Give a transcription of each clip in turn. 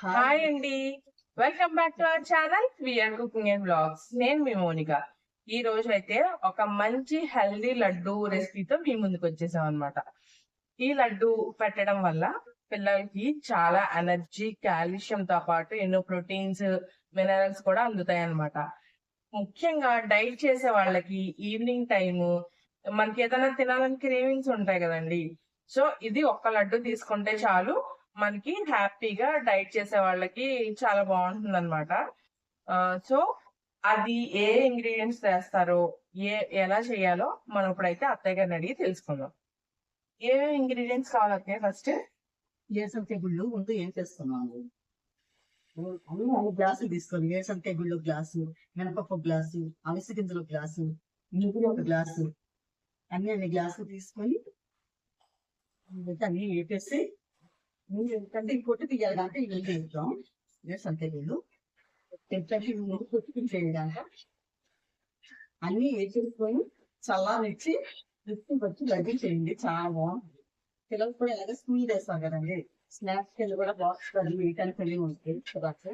Hi అండి. Welcome back to our channel VR cooking and blogs నేను మీ Monica. ఈ రోజు అయితే ఒక మంచి హెల్దీ లడ్డు రెసిపీతో మీ ముందుకు వచ్చేసాం అనమాట ఈ లడ్డు పెట్టడం వల్ల పిల్లలకి చాలా ఎనర్జీ కాల్షియం తో పాటు ఎన్నో ప్రోటీన్స్ మినరల్స్ కూడా అందుతాయి అన్నమాట ముఖ్యంగా డైట్ చేసే వాళ్ళకి ఈవినింగ్ టైం మనకి ఏదైనా తినాలని క్రేవింగ్స్ ఉంటాయి కదండి. సో ఇది ఒక్క లడ్డు తీసుకుంటే చాలు. మనకి హ్యాపీగా డైట్ చేసే వాళ్ళకి చాలా బాగుంటుంది అనమాట సో అది ఏ ఇంగ్రీడియంట్స్ వేస్తారో ఏ ఎలా చేయాలో మనం ఇప్పుడైతే అత్తయ్య గారిని అడిగి తెలుసుకుందాం. ఏ ఇంగ్రీడియంట్స్ కావాలి ఫస్ట్? ఏసం గుళ్ళు ముందు ఏం చేస్తున్నాము అన్ని గ్లాసులు తీసుకోండి ఏసంతే గుళ్ళు గ్లాసు మినపప్పు గ్లాసు అవిసి గింజలు గ్లాసు నువ్వులు ఒక గ్లాసు అన్ని అన్ని గ్లాసులు తీసుకొని అన్ని వేపేసి ఎందుకంటే ఈ పొట్టు తీయాలి అంటే ఇవి వేస్తాం ఏసంతే గుళ్ళు తెచ్చకి పొట్టు చేయడానికి అన్ని వేసేసుకొని చల్లారిచ్చి రుచి వచ్చి లడ్డు చేయండి. చాలా బాగుంటుంది. పిల్లలు కూడా ఎలాగ స్కూల్ చేస్తాం కదండి. స్నాక్స్ కింద కూడా బాక్స్ అది వేయటానికి వెళ్ళి ఉంటుంది కదా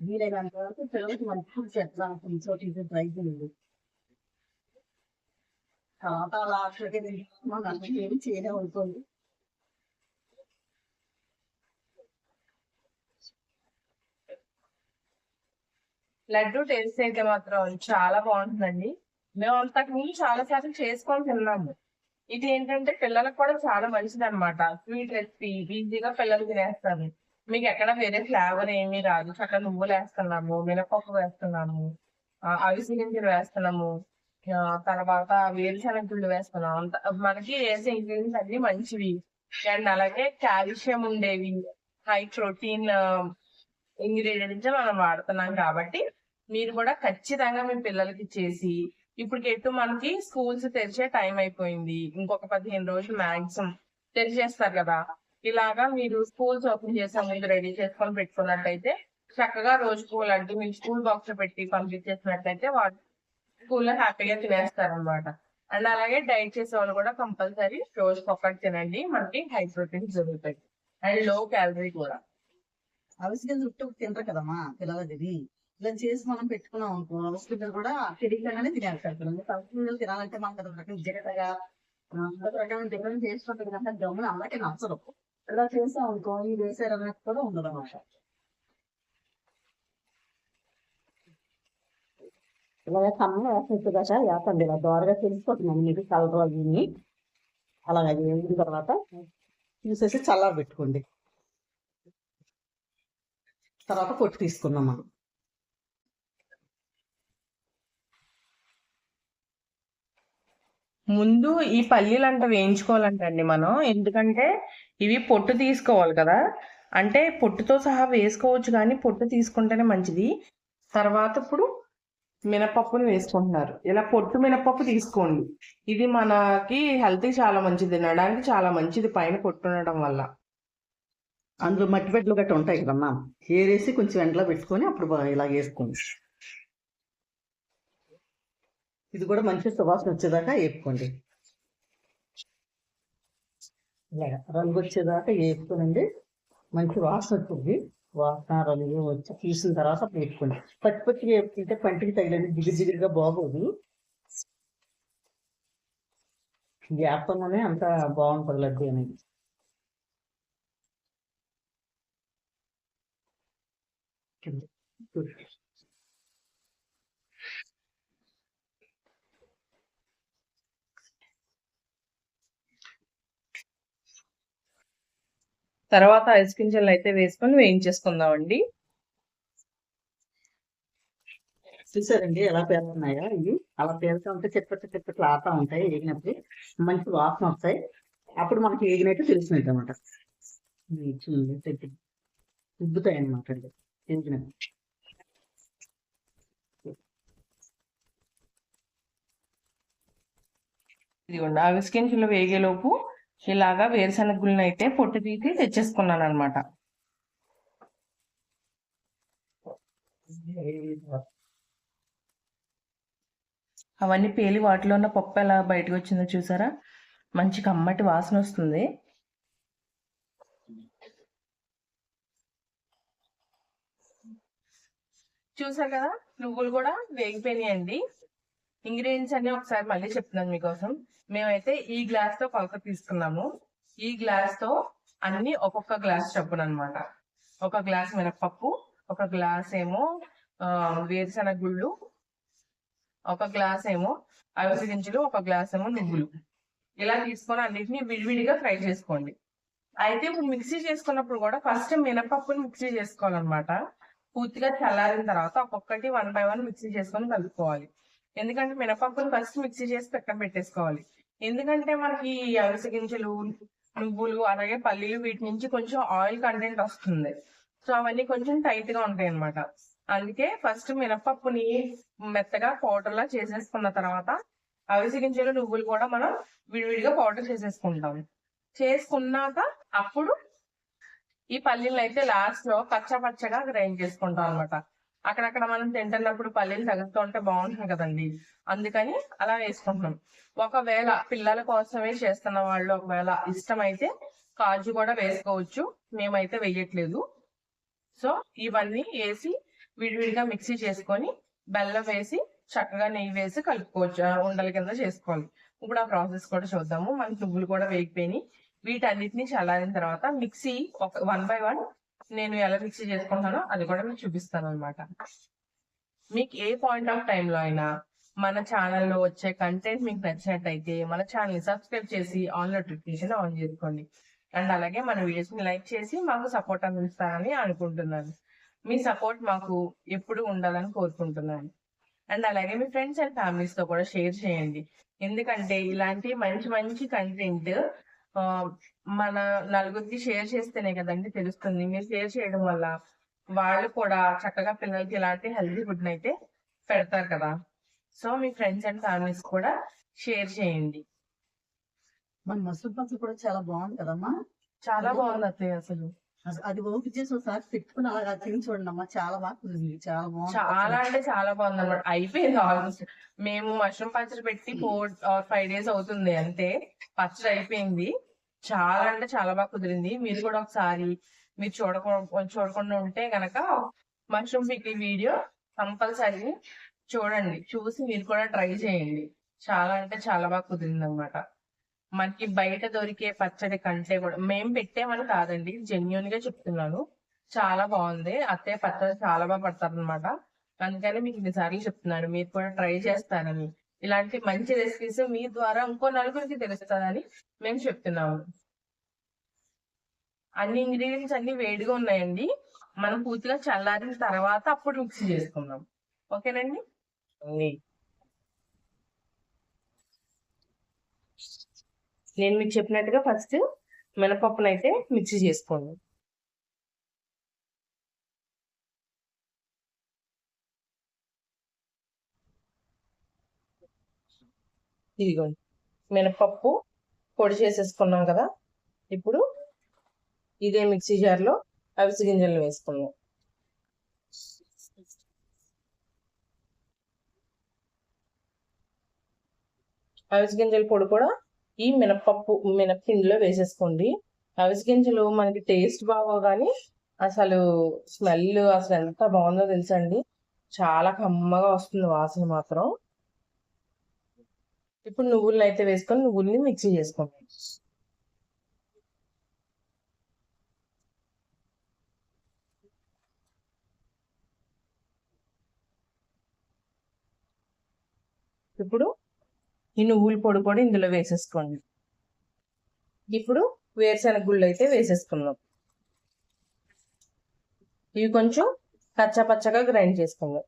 వీలైనంత వరకు పిల్లలకి మంచి ఫుడ్ చేద్దాం కొంచెం ఇది ట్రై చేయండి. తర్వాత అలా అక్కడికి మన ఏం చేయడం అనుకోండి లడ్డు టేస్ట్ అయితే మాత్రం చాలా బాగుంటుందండి. మేము అంతకు ముందు చాలా సార్లు చేసుకొని తిన్నాము. ఇది ఏంటంటే పిల్లలకు కూడా చాలా మంచిది అనమాట స్వీట్ రెసిపీ ఈజీగా పిల్లలు తినేస్తారు. మీకు ఎక్కడ వేరే ఫ్లేవర్ ఏమీ రాదు. చక్కగా నువ్వులు వేస్తున్నాము మినపప్పు వేస్తున్నాము అవిసి గింజలు వేస్తున్నాము. తర్వాత వేరుశనగ గుళ్ళు వేస్తున్నాం అంత మనకి వేసే ఇంగ్రీడియంట్స్ అన్ని మంచివి. అండ్ అలాగే కాల్షియం ఉండేవి. హై ప్రోటీన్ ఇంగ్రీడియంట్స్ మనం వాడుతున్నాం కాబట్టి మీరు కూడా ఖచ్చితంగా మీ పిల్లలకి చేసి ఇప్పుడు ఎటు మనకి స్కూల్స్ తెరిచే టైం అయిపోయింది. ఇంకొక పదిహేను రోజులు మాక్సిమం తెరిచేస్తారు కదా. ఇలాగా మీరు స్కూల్స్ ఓపెన్ చేసే ముందు రెడీ చేసుకొని పెట్టుకున్నట్టయితే చక్కగా రోజుకు లడ్డు మీరు స్కూల్ బాక్స్ పెట్టి పంపించేసినట్లయితే వాళ్ళు స్కూల్లో హ్యాపీగా తినేస్తారు అనమాట అండ్ అలాగే డైట్ చేసే వాళ్ళు కూడా కంపల్సరీ రోజుకి ఒక్కటి తినండి. మనకి హై ప్రోటీన్స్ దొరుకుతాయి. అండ్లో క్యాలరీ కూడా. అవిసి గింజలు ఉట్టు తింటారు కదమ్మా పిల్లలకి ఇలా చేసి మనం పెట్టుకున్నాం అనుకో అవిసి గింజలు కూడా తెలియకుండానే తినేస్తారు పిల్లలు. అవిసి గింజలు తినాలంటే మనకు అదొక రకం జిగటగా అదొక రకమైన డిఫరెంట్ చేసుకుంటుంది కనుక గమ్మున నచ్చదు. ఇలా చేసాం అనుకో ఈ వేసారు అనేది కూడా ఉండదు అన్నమాట ఇలాగే కమ్మ వేసినట్టు కదా వేపండి ఇలా దోరగా తెలిసిపోతున్నాను మీకు కలర్ అవి అలాగే అది వేగిన తర్వాత తీసేసి చల్లార పెట్టుకోండి. తర్వాత పొట్టు తీసుకున్నాం మనం. ముందు ఈ పల్లీలు అంట వేయించుకోవాలంటండి మనం. ఎందుకంటే ఇవి పొట్టు తీసుకోవాలి కదా. అంటే పొట్టుతో సహా వేసుకోవచ్చు కానీ పొట్టు తీసుకుంటేనే మంచిది. తర్వాత ఇప్పుడు మినపప్పుని వేసుకుంటున్నారు. ఇలా పొట్టు మినపప్పు తీసుకోండి. ఇది మనకి హెల్త్కి చాలా మంచిది తినడానికి చాలా మంచిది పైన పొట్టు ఉండడం వల్ల. అందులో మట్టి పెట్టలు గట్ట ఉంటాయి కదమ్మా ఏరేసి కొంచెం ఎండలో పెట్టుకొని అప్పుడు ఇలా వేసుకోండి. ఇది కూడా మంచి సువాసన వచ్చేదాకా వేపుకోండి. రంగు వచ్చేదాకా వేపుకోనండి. మంచి వాసన వచ్చింది వాసన రంగు వచ్చి తీసిన తర్వాత పెట్టుకోండి. పట్టి పట్టి వేపుకుంటే పంటికి తగిలింది జిగిరి జిగిరిగా బాగోదు. వేపంగానే అంత బాగుంటుంది లడ్డు అనేది. కింద. తర్వాత ఐస్ గింజలు అయితే వేసుకొని వేయించేసుకుందామండి. చూసారండి ఎలా పేరుతున్నాయా ఇవి. అలా పేరుతూ ఉంటే చెట్టు చెట్టు ఆడుతూ ఉంటాయి వేగినప్పుడు మంచి వాసన వస్తాయి. అప్పుడు మనకి వేగినట్టు తెలిసినట్టు అనమాట ఉబ్బుతాయి అనమాట అండి వేగినట్టు ఇదిగోండి అవిసి గింజలు వేగేలోపు ఇలాగా వేరుశనగ అయితే పొట్టు తీసి తెచ్చేసుకున్నాను అనమాట అవన్నీ పేలి వాటిలో ఉన్న పప్పు ఎలా బయటకు వచ్చిందో చూసారా? మంచి కమ్మటి వాసన వస్తుంది. చూసా కదా? నువ్వులు కూడా వేగిపోయినాయండి. ఇంగ్రీడియంట్స్ అన్ని ఒకసారి మళ్ళీ చెప్తున్నాను మీకోసం. మేమైతే ఈ గ్లాస్తో కొలత తీసుకున్నాము. ఈ గ్లాస్తో అన్ని ఒక్కొక్క గ్లాస్ చొప్పున అనమాట ఒక గ్లాస్ మినపప్పు ఒక గ్లాస్ ఏమో వేరుశెనగ వేరుశనగ గుళ్ళు ఒక గ్లాస్ ఏమో అవిసి గింజలు ఒక గ్లాస్ ఏమో నువ్వులు. ఇలా తీసుకొని అన్నిటిని విడివిడిగా ఫ్రై చేసుకోండి. అయితే ఇప్పుడు మిక్సీ చేసుకున్నప్పుడు కూడా ఫస్ట్ మినపప్పుని మిక్సీ చేసుకోవాలన్నమాట. పూర్తిగా చల్లారిన తర్వాత ఒక్కొక్కటి వన్ బై వన్ మిక్సీ చేసుకొని కలుపుకోవాలి. ఎందుకంటే మినపప్పుని ఫస్ట్ మిక్సీ చేసి పక్కన పెట్టేసుకోవాలి. ఎందుకంటే మనకి అవిసె గింజలు నువ్వులు అలాగే పల్లీలు వీటి నుంచి కొంచెం ఆయిల్ కంటెంట్ వస్తుంది. సో అవన్నీ కొంచెం టైట్గా ఉంటాయి అన్నమాట. అందుకే ఫస్ట్ మినపప్పుని మెత్తగా పౌడర్ లా చేసేసుకున్న తర్వాత అవిసె గింజలు నువ్వులు కూడా మనం విడివిడిగా పౌడర్ చేసేసుకుంటాం. చేసుకున్నాక అప్పుడు ఈ పల్లీలు అయితే లాస్ట్లో పచ్చ పచ్చగా గ్రైండ్ చేసుకుంటాం అనమాట అక్కడక్కడ మనం తింటున్నప్పుడు పల్లీలు తగులుతూ ఉంటే బాగుంటుంది కదండి. అందుకని అలా వేసుకుంటున్నాం. ఒకవేళ పిల్లల కోసమే చేస్తున్న వాళ్ళు ఒకవేళ ఇష్టమైతే కాజు కూడా వేసుకోవచ్చు. మేమైతే వేయట్లేదు. సో ఇవన్నీ వేసి విడివిడిగా మిక్సీ చేసుకొని బెల్లం వేసి చక్కగా నెయ్యి వేసి కలుపుకోవచ్చు. ఉండల కింద చేసుకోవాలి. ఇప్పుడు ఆ ప్రాసెస్ కూడా చూద్దాము. మన నువ్వులు కూడా వేగిపోయినాయి. వీటన్నిటిని చల్లారిన తర్వాత మిక్సీ ఒక వన్ బై వన్ నేను ఎలా మిక్సీ చేసుకుంటానో అది కూడా మీకు చూపిస్తాను అనమాట మీకు ఏ పాయింట్ ఆఫ్ టైంలో అయినా మన ఛానల్లో వచ్చే కంటెంట్ మీకు నచ్చినట్టయితే మన ఛానల్ని సబ్స్క్రైబ్ చేసి ఆన్ నోటిఫికేషన్ ఆన్ చేసుకోండి. అండ్ అలాగే మన వీడియోస్ని లైక్ చేసి మాకు సపోర్ట్ అందిస్తారని అనుకుంటున్నాను. మీ సపోర్ట్ మాకు ఎప్పుడు ఉండాలని కోరుకుంటున్నాను. అండ్ అలాగే మీ ఫ్రెండ్స్ అండ్ ఫ్యామిలీస్తో కూడా షేర్ చేయండి. ఎందుకంటే ఇలాంటి మంచి మంచి కంటెంట్ మన నలుగురికి షేర్ చేస్తేనే కదండి తెలుస్తుంది. మీరు షేర్ చేయడం వల్ల వాళ్ళు కూడా చక్కగా పిల్లలకి ఇలాంటి హెల్తీ ఫుడ్ అయితే పెడతారు కదా. సో మీ ఫ్రెండ్స్ అండ్ ఫ్యామిలీస్ కూడా షేర్ చేయండి. మన మసూర్ పచ్చడి కూడా చాలా బాగుంది కదమ్మా. చాలా బాగుంది అత్తయ్య అసలు. అస- అది ఓపిక చేసి ఒకసారి పెట్టుకుని అలా తిని చూడండి అమ్మా. చాలా బాగా కుదిరింది. చాలా బాగుంది చాలా అంటే చాలా బాగుంది అనమాట అయిపోయింది ఆల్మోస్ట్. మేము మష్రూమ్ పచ్చడి పెట్టి ఫోర్ ఆర్ ఫైవ్ డేస్ అవుతుంది అంతే. పచ్చడి అయిపోయింది. చాలా అంటే చాలా బాగా కుదిరింది. మీరు కూడా ఒకసారి మీరు చూడకుండా చూడకుండా ఉంటే గనక మష్రూమ్ పికిల్ వీడియో కంపల్సరీ చూడండి. చూసి మీరు కూడా ట్రై చేయండి. చాలా అంటే చాలా బాగా కుదిరింది అనమాట మనకి బయట దొరికే పచ్చడి కంటే కూడా మేము పెట్టేమని కాదండి. జెన్యున్గా చెప్తున్నాను. చాలా బాగుంది. అత్తయ్య పచ్చడి చాలా బాగా పడతారు అనమాట అందుకని మీకు ఇన్నిసార్లు చెప్తున్నాను. మీరు కూడా ట్రై చేస్తారని. ఇలాంటి మంచి రెసిపీస్ మీ ద్వారా ఇంకో నలుగురికి తెలుస్తుందని మేము చెప్తున్నాము. అన్ని ఇంగ్రీడియంట్స్ అన్ని వేడిగా ఉన్నాయండి. మనం పూర్తిగా చల్లారిన తర్వాత అప్పుడు మిక్సీ చేసుకుందాం. ఓకేనండి. నేను మీకు చెప్పినట్టుగా ఫస్ట్ మినపప్పునైతే మిక్సీ చేసుకోండి. ఇదిగోండి మినపప్పు పొడి చేసేసుకున్నాం కదా. ఇప్పుడు ఇదే మిక్సీ జార్లో అవిసె గింజలను వేసుకున్నాం అవిసె గింజల పొడి కూడా ఈ మినపప్పు మినప్పిండిలో వేసేసుకోండి. అవిసె గింజలు మనకి టేస్ట్ బాగో కానీ అసలు స్మెల్ అసలు ఎంత బాగుందో తెలుసండి. చాలా కమ్మగా వస్తుంది వాసన మాత్రం. ఇప్పుడు నువ్వులను అయితే వేసుకొని నువ్వుల్ని మిక్సీ చేసుకోండి ఇప్పుడు ఈ నువ్వుల పొడి కూడా ఇందులో వేసేసుకోండి. ఇప్పుడు వేరుశనగ గుళ్ళు అయితే వేసేసుకుందాం. ఇవి కొంచెం పచ్చ పచ్చగా గ్రైండ్ చేసుకుందాం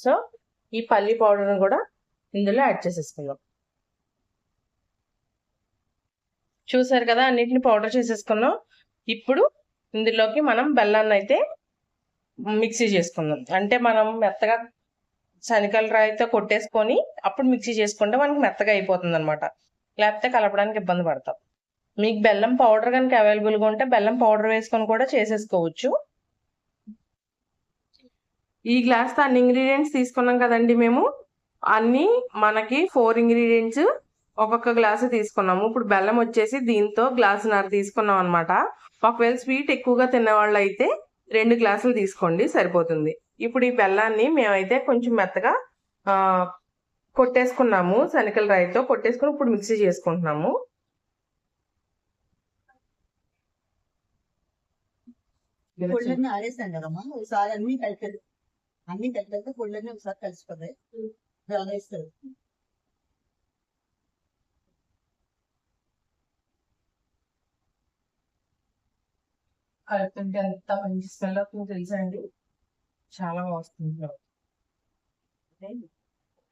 సో ఈ పల్లి పౌడర్ని కూడా ఇందులో యాడ్ చేసేసుకుందాం. చూసారు కదా అన్నిటిని పౌడర్ చేసేసుకున్నాం. ఇప్పుడు ఇందులోకి మనం బెల్లాన్ని అయితే మిక్సీ చేసుకుందాం. అంటే మనం మెత్తగా శనికల రాయితో కొట్టేసుకొని అప్పుడు మిక్సీ చేసుకుంటే మనకు మెత్తగా అయిపోతుంది అనమాట లేకపోతే కలపడానికి ఇబ్బంది పడతాం. మీకు బెల్లం పౌడర్ కనుక అవైలబుల్గా ఉంటే బెల్లం పౌడర్ వేసుకొని కూడా చేసేసుకోవచ్చు. ఈ గ్లాస్తో అన్ని ఇంగ్రీడియంట్స్ తీసుకున్నాం కదండి మేము. అన్ని మనకి ఫోర్ ఇంగ్రీడియంట్స్ ఒక్కొక్క గ్లాసు తీసుకున్నాము. ఇప్పుడు బెల్లం వచ్చేసి దీంతో గ్లాసున్నర తీసుకున్నాం అనమాట ఒకవేళ స్వీట్ ఎక్కువగా తినే వాళ్ళు అయితే రెండు గ్లాసులు తీసుకోండి సరిపోతుంది. ఇప్పుడు ఈ బెల్లాన్ని మేమైతే కొంచెం మెత్తగా కొట్టేసుకున్నాము. శనకల రాయితో కొట్టేసుకుని ఇప్పుడు మిక్సీ చేసుకుంటున్నాము. కదమ్మా. ఒకసారి అన్ని కలిపి అన్ని కలిపితే పొళ్ళన్నీ ఒకసారి కలిసిపోతాయి వేస్తారు కలుపుతుంటే ఎంత మంచి స్మెల్ అవుతుందో తెలుసా అండి? చాలా వస్తుంది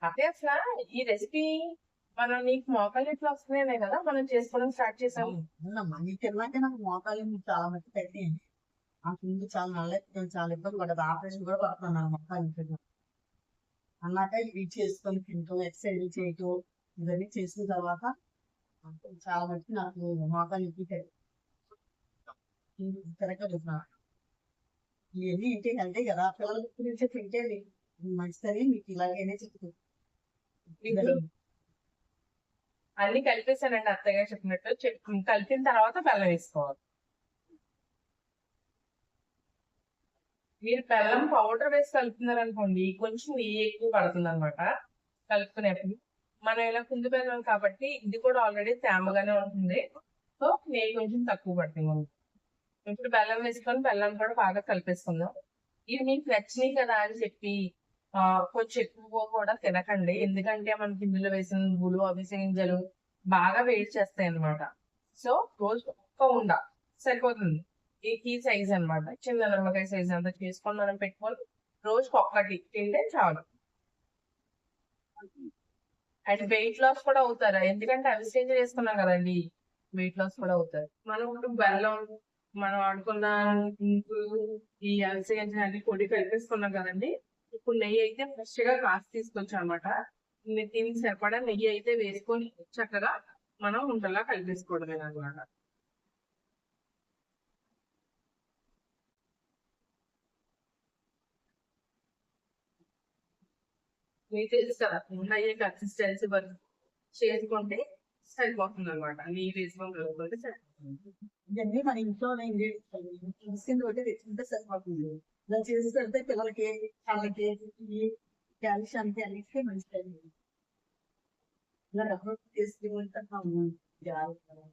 అదే అసలు ఈ రెసిపీ మనం నీకు మోకాలు ఎట్లా వస్తున్నాయనే కదా మనం చేసుకోవడం స్టార్ట్ చేసాము. నీ తిన్నాక నాకు మోకాలు చాలా మట్టి తగ్గాయండి. ఆ ముందు చాలా నల్ల నేను చాలా ఇబ్బంది పడదు ఆపరేషన్ కూడా పడుతున్నాను మొక్క తిన్నా అన్నాక ఇవి చేసుకొని తింటూ ఎక్సర్సైజ్ చేయటం ఇవన్నీ చేసిన తర్వాత చాలా మట్టి నాకు మోకాలు నొప్పి తిరగలుగుతున్నా ఇవన్నీ ఏంటి అంటే కదా పిల్లల గురించి తింటే మంచిదని మీకు ఇలాగైనా చెప్తుంది అన్ని కలిపేసానండి అత్తగారు చెప్పినట్టు. కలిపిన తర్వాత బెల్లం వేసుకోవాలి. మీరు బెల్లం పౌడర్ వేసి కలుపుతున్నారు అనుకోండి కొంచెం నెయ్యి ఎక్కువ పడుతుంది అనమాట కలుపుకునేప్పుడు. మనం ఇలా కుంది బెల్లం కాబట్టి ఇది కూడా ఆల్రెడీ తేమగానే ఉంటుంది. సో నెయ్యి కొంచెం తక్కువ పడుతుంది ఇప్పుడు బెల్లం వేసుకొని బెల్లం కూడా బాగా కలిపేసుకుందాం. ఇది మీకు నచ్చినాయి కదా అని చెప్పి కొంచెం ఎక్కువ కూడా తినకండి. ఎందుకంటే మనకి ఇందులో వేసిన నువ్వులు అవిసె గింజలు బాగా వేడి చేస్తాయి అన్నమాట సో రోజు ఒక్క ఉండ. సరిపోతుంది. ఈ సైజ్ అన్నమాట. చిన్న నిమ్మకాయ సైజ్ అంతా చేసుకొని మనం పెట్టుకొని రోజుకి ఒక్కటి తింటే చాలు. అండ్ వెయిట్ లాస్ కూడా అవుతారు? ఎందుకంటే అవి గింజలు వేసుకున్నాం కదండి. వెయిట్ లాస్ కూడా అవుతారు. మనం ఇప్పుడు బెల్లం మనం ఆడుకున్న ఈ అవిసె గింజలు అన్ని పొడి కలిపేసుకున్నాం కదండి. ఇప్పుడు నెయ్యి అయితే ఫ్రెష్గా కాసి తీసుకొచ్చాం అనమాట దీనికి సరిపడా నెయ్యి అయితే వేసుకొని చక్కగా మనం ఉండలా కలిపేసుకోవడమే అనమాట మీకు తెలుసు కదా నెయ్యి కన్సిస్టెన్సీ వరకు చేసుకుంటే సరిపోతుంది అనమాట నెయ్యి వేసుకొని కలుపుకుంటే సరిపోతుంది. ఇవన్నీ మన ఇంట్లో ఇంగ్రీడియంట్స్ ఒకటి తెచ్చుకుంటే సరిపోతుంది. ఇలా చేసి పెడితే పిల్లలకి వాళ్ళకి కాల్షియంకి అన్నిటికీ మంచిది ఇలా రబ్బర్ చేసుకుంటాము జాగ్రత్తగా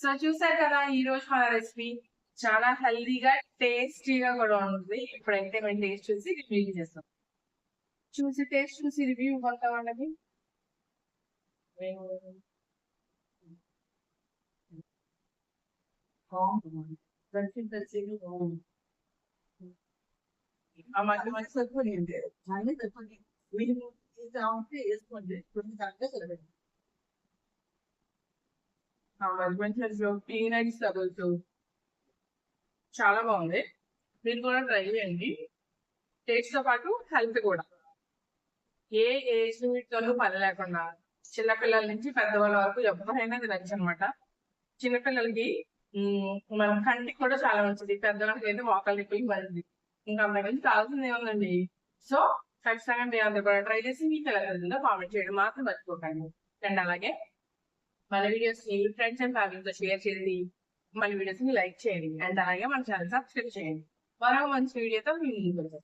సో చూసారు కదా ఈ రోజు మన రెసిపీ చాలా హెల్దీగా టేస్టీగా కూడా ఉంటుంది. ఇప్పుడైతే మేము టేస్ట్ చూసి రివ్యూ చేస్తాం. చూసి టేస్ట్ చూసి రివ్యూ ఇవ్వంటాం అండి మధ్య మధ్య సరిపోయింది. మీరు ఉంటే వేసుకోండి. కొన్ని దాంట్లో సరిపోయింది. ఆ మధ్య మధ్య పీనట్స్ చాలా బాగుంది. మీరు కూడా ట్రై చేయండి. టేస్ట్తో పాటు హెల్త్ కూడా. ఏ ఏజ్ లిమిట్తో పని లేకుండా చిన్నపిల్లల నుంచి పెద్దవాళ్ళ వరకు ఎవరైనా తినచ్చు అనమాట చిన్నపిల్లలకి మనం మన కంటికి కూడా చాలా మంచిది. పెద్దవాళ్ళకి అయితే మోకాలు నొప్పులకి మంచిది. ఇంకా అంతకుమించి కావాల్సింది ఏముందండి? సో ఖచ్చితంగా మీరు అందరూ కూడా ట్రై చేసి మీకు ఎలా కామెంట్ చేయడం. మాత్రం మర్చిపోకండి. అండ్ అలాగే. మన వీడియోస్ని ఫ్రెండ్స్ అండ్ ఫ్యామిలీతో షేర్ చేసి మన వీడియోస్ని లైక్ చేయండి. అండ్ అలాగే మన ఛానల్ సబ్స్క్రైబ్ చేయండి. మరో మంచి వీడియోతో మీ ముందుకు